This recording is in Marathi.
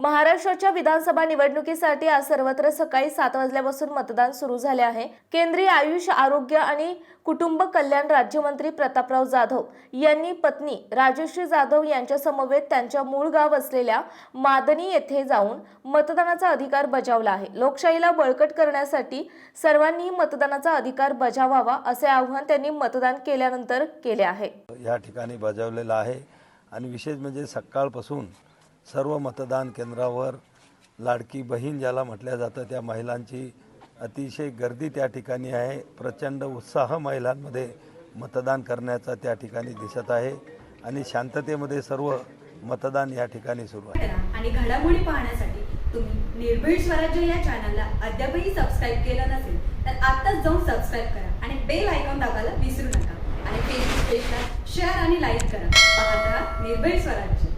महाराष्ट्राच्या विधानसभा निवडणुकीसाठी आज सर्वत्र सकाळी सात वाजल्यापासून मतदान सुरू झाले आहे. केंद्रीय आयुष आरोग्य आणि कुटुंब कल्याण राज्यमंत्री प्रतापराव जाधव यांनी पत्नी राजश्री जाधव यांच्या समवेत त्यांच्या मूळ गाव असलेल्या मादनी येथे जाऊन मतदानाचा अधिकार बजावला आहे. लोकशाहीला बळकट करण्यासाठी सर्वांनी मतदानाचा अधिकार बजावावा असे आवाहन त्यांनी मतदान केल्यानंतर केले आहे. या ठिकाणी बजावलेला आहे आणि विशेष म्हणजे सकाळपासून सर्व मतदान केंद्रावर लाडकी बहीण ज्याला म्हटल्या जातं त्या महिलांची अतिशय गर्दी त्या ठिकाणी आहे. प्रचंड उत्साह महिलांमध्ये मतदान करण्याचा त्या ठिकाणी दिसत आहे आणि शांततेमध्ये सर्व मतदान या ठिकाणी सुरू आहे. आणि घडामोडी पाहण्यासाठी तुम्ही निर्भीड स्वराज्य या चॅनलला अद्यापही सबस्क्राईब केलं नसेल तर आत्ताच जाऊन सबस्क्राईब करा आणि बेल आयकॉन दाबायला विसरू नका. आणि फेसबुक पेजला शेअर आणि लाईक करा. पाहत राहा निर्भीड स्वराज्य.